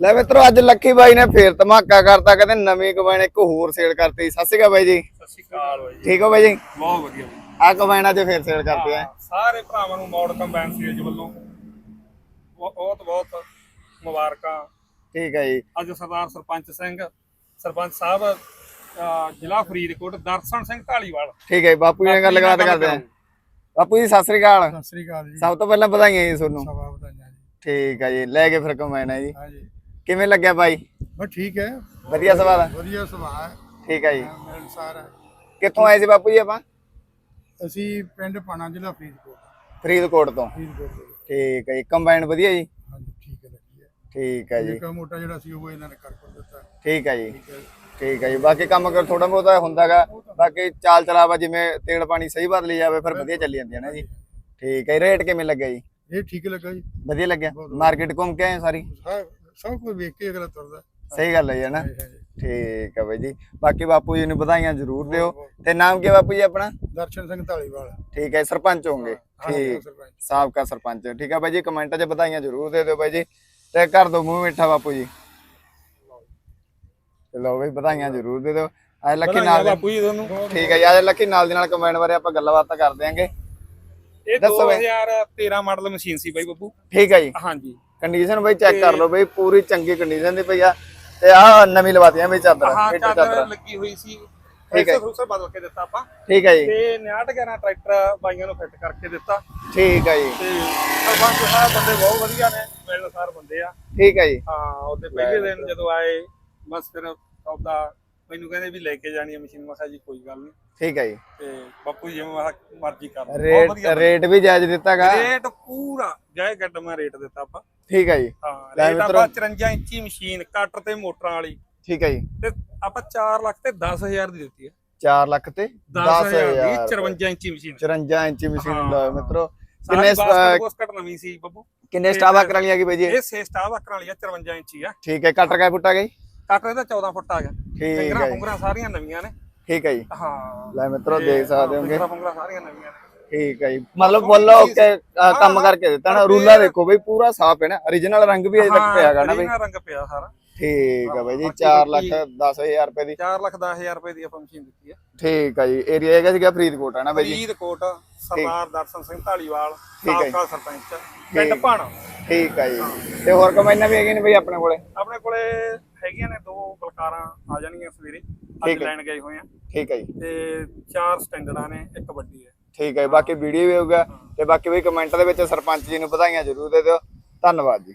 ਲੈ ਮਿੱਤਰੋ ਅੱਜ ਲੱਕੀ ਬਾਈ ਨੇ ਫੇਰ ਧਮਾਕਾ ਕਰਤਾ ਕਹਿੰਦੇ ਨਵੀਂ ਕਬਾਇਨ ਇੱਕ ਹੋਰ ਸੇਲ ਕਰਤੀ। ਸਤਿ ਸ਼੍ਰੀ ਅਕਾਲ ਬਾਈ ਜੀ। ਸਤਿ ਸ਼੍ਰੀ ਅਕਾਲ ਬਾਈ ਠੀਕ ਹੋ ਬਾਈ ਜੀ? ਬਹੁਤ ਵਧੀਆ ਬਾਈ ਆ ਕਬਾਇਨ ਅੱਜ ਫੇਰ ਸੇਲ ਕਰਤੀ ਹੈ। ਸਾਰੇ ਭਰਾਵਾਂ ਨੂੰ ਮੌੜ ਕੰਬਾਈਨ ਸੀਰੀਜ਼ ਵੱਲੋਂ। ਬਹੁਤ ਬਹੁਤ ਮੁਬਾਰਕਾਂ। ਠੀਕ ਹੈ ਜੀ। ਅੱਜ ਸਰਦਾਰ ਸਰਪੰਚ ਸਿੰਘ ਸਰਪੰਚ ਸਾਹਿਬ ਜ਼ਿਲ੍ਹਾ ਫਰੀਦਕੋਟ ਦਰਸ਼ਨ ਸਿੰਘ ਢਾਲੀਵਾਲ। ਠੀਕ ਹੈ ਬਾਪੂ ਜੀ ਨਾਲ ਗੱਲਬਾਤ ਕਰਦੇ ਆ ਬਾਪੂ ਜੀ ਸਤਿ ਸ਼੍ਰੀ ਅਕਾਲ। ਸਤਿ ਸ੍ਰੀ ਅਕਾਲ ਜੀ। ਸਭ ਤੋਂ ਪਹਿਲਾਂ ਵਧਾਈਆਂ ਜੀ ਤੁਹਾਨੂੰ। ਸਭਾ ਵਧਾਈਆਂ ਜੀ। ਠੀਕ ਹੈ ਜੀ ਲੈ ਕੇ ਫਿਰ ਹੈ ਜੀ। ਕਿਵੇਂ ਲੱਗਿਆ ਬਾਈ? ਬਸ ਠੀਕ ਹੈ। ਵਧੀਆ ਸਵਾਲ ਹੈ? ਵਧੀਆ ਸੁਭਾਅ ਹੈ। ਠੀਕ ਹੈ ਜੀ। ਮਿਲਣਸਾਰ ਹੈ। ਕਿੱਥੋਂ ਆਏ ਸੀ ਬਾਪੂ ਜੀ ਆਪਾਂ? ਅਸੀਂ ਪਿੰਡ ਪਾਣਾ ਜ਼ਿਲ੍ਹਾ ਫਰੀਦਕੋਟ। ਫਰੀਦਕੋਟ ਤੋਂ। ਫਰੀਦਕੋਟ ਤੋਂ। ਠੀਕ ਹੈ ਜੀ। ਕੰਬਾਈਨ ਵਧੀਆ ਜੀ? ਹਾਂਜੀ ਠੀਕ ਹੈ ਲੱਗੀ ਹੈ ਠੀਕ ਹੈ ਜੀ। ਨਿੱਕਾ ਮੋਟਾ ਜਿਹੜਾ ਸੀ ਉਹ ਇਹਨਾਂ ਨੇ ਕਰ ਕਰ ਦਿੱਤਾ। ਠੀਕ ਹੈ ਜੀ। ਠੀਕ ਹੈ ਠੀਕ ਹੈ ਜੀ। ਬਾਕੀ ਕੰਮ ਕਰ ਥੋੜਾ ਬਹੁਤਾ ਹੁੰਦਾਗਾ ਬਾਕੀ ਚਾਲ ਚਲਾਵਾ ਜਿਵੇਂ ਤੇਲ ਪਾਣੀ ਸਹੀ ਬਦਲੀ ਜਾਵੇ ਫਿਰ ਵਧੀਆ ਚੱਲੀ ਜਾਂਦੀ ਹੈ ਨਾ ਜੀ। ਠੀਕ ਹੈ ਰੇਟ ਕਿਵੇਂ ਲੱਗਿਆ ਜੀ? ਇਹ ਠੀਕ ਲੱਗਾ ਜੀ। ਵਧੀਆ ਲੱਗਿਆ। ਮਾਰਕੀਟ ਘੁੰਮ ਕੇ ਆਏ ਸਾਰੀ? ਸਭ ਕੁਝ ਵੇਖ ਕੇ ਅਗਲਾ ਤੁਰਦਾ। ਸਹੀ ਗੱਲ ਹੈ ਨਾ। ਠੀਕ ਹੈ ਬਾਈ ਜੀ। ਬਾਕੀ ਬਾਪੂ ਜੀ ਨੂੰ ਵਧਾਈਆਂ ਜ਼ਰੂਰ ਦਿਓ। ਤੇ ਨਾਮ ਕੀ ਬਾਪੂ ਜੀ ਆਪਣਾ? ਦਰਸ਼ਨ ਸਿੰਘ ਢਾਲੀਵਾਲ ਠੀਕ ਹੈ ਸਰਪੰਚ ਹਾਂਜੀ ਠੀਕ। ਸਾਬਕਾ ਸਰਪੰਚ। ਠੀਕ ਹੈ ਬਾਈ ਜੀ ਕਮੈਂਟਾਂ 'ਚ ਵਧਾਈਆਂ ਜ਼ਰੂਰ ਦੇ ਦਿਓ ਬਾਈ ਜੀ। ਤੇ ਕਰ ਦੋ ਮੂੰਹ ਮਿੱਠਾ ਬਾਪੂ ਜੀ। ਚਲੋ ਬਈ ਵਧਾਈਆਂ ਜ਼ਰੂਰ ਦੇ ਦਿਓ। ਅੱਜ ਲੱਕੀ ਨਾਲ ਬਾਪੂ ਜੀ ਤੁਹਾਨੂੰ। ਠੀਕ ਹੈ ਜੀ ਅੱਜ ਲੱਕੀ ਨਾਲ ਦੀ ਨਾਲ ਕਮੈਂਟ ਬਾਰੇ ਆਪਾਂ ਗੱਲਬਾਤ ਕਰ ਦਿਆਂਗੇ। ਇਹ ਦੱਸੋ ਬਾਈ। 2013 ਮਾਡਲ ਮਸ਼ੀਨ ਸੀ ਬਾਈ ਬੱਬੂ ਠੀਕ ਹੈ ਜੀ। ਹਾਂਜੀ। ਕੰਡੀਸ਼ਨ ਬਈ ਚੈੱਕ ਕਰ ਲਓ ਬਈ ਪੂਰੀ ਚੰਗੀ ਕੰਡੀਸ਼ਨ ਦੀ ਪਈ ਆ। ਤੇ ਆ ਨਵੀਂ ਲਵਾਤੀਆਂ ਵੀ ਚਾਦਰ ਹਾਂ ਚਾਦਰ। ਲੱਗੀ ਹੋਈ ਸੀ। ਠੀਕ ਹੈ। ਫੂਸਰ ਬਦਲ ਕੇ ਦਿੱਤਾ ਆਪਾਂ। ਠੀਕ ਹੈ ਜੀ। ਤੇ 6911 ਟਰੈਕਟਰ ਬਾਈਆਂ ਨੂੰ ਫਿੱਟ ਕਰਕੇ ਦਿੱਤਾ। ਠੀਕ ਹੈ ਜੀ। ਤੇ ਸਰਪੰਚ ਸਾਹਿਬ ਬੰਦੇ ਬਹੁਤ ਵਧੀਆ ਨੇ ਮਿਲਣਸਾਰ ਬੰਦੇ ਆ। ਠੀਕ ਹੈ ਜੀ। ਹਾਂ ਉਹਦੇ ਪਹਿਲੇ ਦਿਨ ਜਦੋਂ ਆਏ ਬਸ ਫਿਰ ਸੌਦਾ ਮੈਨੂੰ ਕਹਿੰਦੇ ਵੀ ਲੈ ਕੇ ਜਾਣੀ ਹੈ ਮਸ਼ੀਨ। ਮੈਂ ਕਿਹਾ ਜੀ ਕੋਈ ਗੱਲ ਨਹੀਂ। ਠੀਕ ਹੈ ਜੀ। ਤੇ ਬਾਪੂ ਜੀ ਜਿਵੇਂ ਮੈਂ ਕਿਹਾ ਮਰਜ਼ੀ ਕਰ ਲਓ। ਬਹੁਤ ਰੇਟ ਵਧੀਆ ਰੇਟ ਵੀ ਜਾਇਜ਼ ਦਿੱਤਾਗਾ ਰੇਟ ਪੂਰਾ ਜਾਇ ਗੱਡ ਮੈਂ ਰੇਟ ਦਿੱਤਾ ਆਪਾਂ। ਠੀਕ ਹੈ ਜੀ। ਹਾਂ ਲੈ ਰੇਟ ਮਿੱਤਰੋ। ਆਪਾਂ 54 ਇੰਚੀ ਮਸ਼ੀਨ ਕੱਟ ਤੇ ਮੋਟਰਾਂ ਵਾਲੀ। ਠੀਕ ਹੈ ਜੀ। ਤੇ ਆਪਾਂ 4 ਲੱਖ ਤੇ 10000 ਦੀ ਦਿੱਤੀ ਹੈ 4 ਲੱਖ ਤੇ 10000 ਦੀ 10000 54 ਇੰਚੀ ਮਸ਼ੀਨ। 54 ਇੰਚੀ ਮਸ਼ੀਨ ਹਾਂ। ਲਓ ਮਿੱਤਰੋ। ਕਿੰਨੇ ਕਿੰਨੇ ਬੋਸਕਟ ਨਵੀਂ ਸੀ ਬੱਬੂ ਕਿੰਨੇ ਸਟਾਫ ਆਕਰ ਵਾਲੀ ਆ ਗਈ ਬਾਈ ਜੀ? ਇਹ 6 ਸਟਾਫ ਆਕਰਾਂ ਵਾਲੀ ਆ 54 ਇੰਚੀ ਆ। ਠੀਕ ਹੈ ਕਟਰ ਕਾ ਫੁੱਟਾ ਗਈ ਕੱਟ ਇਹਦਾ 14 ਫੁੱਟ ਆ ਗਿਆ। ਠੀਕ ਹੈ ਜੀ, ਫੁੰਗਰਾਂ ਸਾਰੀਆਂ ਨਵੀਆਂ ਨੇ। ਠੀਕ ਹੈ ਜੀ। ਹਾਂ। ਲੈ ਮਿੱਤਰੋ ਦੇਖ ਸਕਦੇ ਹੋਗੇ। ਫੁੰਗਰਾਂ ਸਾਰੀਆਂ ਨਵੀਆਂ ਨੇ। ਠੀਕ ਹੈ ਜੀ। ਮਤਲਬ ਫੁੱਲ ਓਕੇ ਕੰਮ ਕਰਕੇ ਦਿੱਤਾ ਨਾ। ਰੂਲਾ ਦੇਖੋ ਬਈ ਪੂਰਾ ਸਾਫ਼ ਹੈ ਨਾ। Origignal ਰੰਗ ਵੀ ਅਜੇ ਤੱਕ ਪਿਆਗਾ ਨਾ ਬਈ। original ਰੰਗ ਪਿਆ ਸਾਰਾ। ਠੀਕ ਹੈ ਬਾਈ ਜੀ ਬਾਕੀ 4 ਲੱਖ ਬਾਕੀ- 10000 ਰੁਪਏ ਦੀ। 4 ਲੱਖ 10000 ਰੁਪਏ ਦੀ ਆਪਾਂ ਮਸ਼ੀਨ ਦਿੱਤੀ ਹੈ। ਠੀਕ ਹੈ ਜੀ ਏਰੀਆ ਹੈਗਾ ਸੀਗਾ ਫਰੀਦਕੋਟ ਹੈ ਨਾ ਬਾਈ ਜੀ? ਫਰੀਦਕੋਟ ਸਰਦਾਰ ਦਰਸ਼ਨ ਸਿੰਘ ਢਾਲੀਵਾਲ। ਸਾਬਕਾ ਸਰਪੰਚ ਪਿੰਡ ਭਾਣਾ। ਠੀਕ ਹੈ ਜੀ। ਤੇ ਹੋਰ ਕਮਾਈਆਂ ਵੀ ਹੈਗੀਆਂ ਨੇ ਬਈ ਆਪਣੇ ਕੋਲੇ? ਆਪਣੇ ਕੋਲੇ ਹੈਗੀਆਂ ਨੇ ਦੋ ਬਲਕਾਰਾਂ ਆ ਜਾਣਗੀਆਂ ਸਵੇਰੇ। ਅੱਜ ਠੀਕ ਹੈ। ਲੈਣ ਗਏ ਹੋਏ ਆ। ਠੀਕ ਹੈ ਜੀ। ਤੇ ਚਾਰ ਸਟੈਂਡਰਡਾਂ ਨੇ ਇੱਕ ਵੱਡੀ ਹੈ। ਠੀਕ ਹੈ ਜੀ, ਬਾਕੀ ਵੀਡੀਓ ਵੀ ਹੋਊਗਾ ਤੇ ਬਾਕੀ ਵੀ ਕਮੈਂਟ ਦੇ ਵਿੱਚ ਸਰਪੰਚ ਜੀ ਨੂੰ ਵਧਾਈਆਂ ਜ਼ਰੂਰ ਦੇ ਦਿਓ। ਧੰਨਵਾਦ ਜੀ।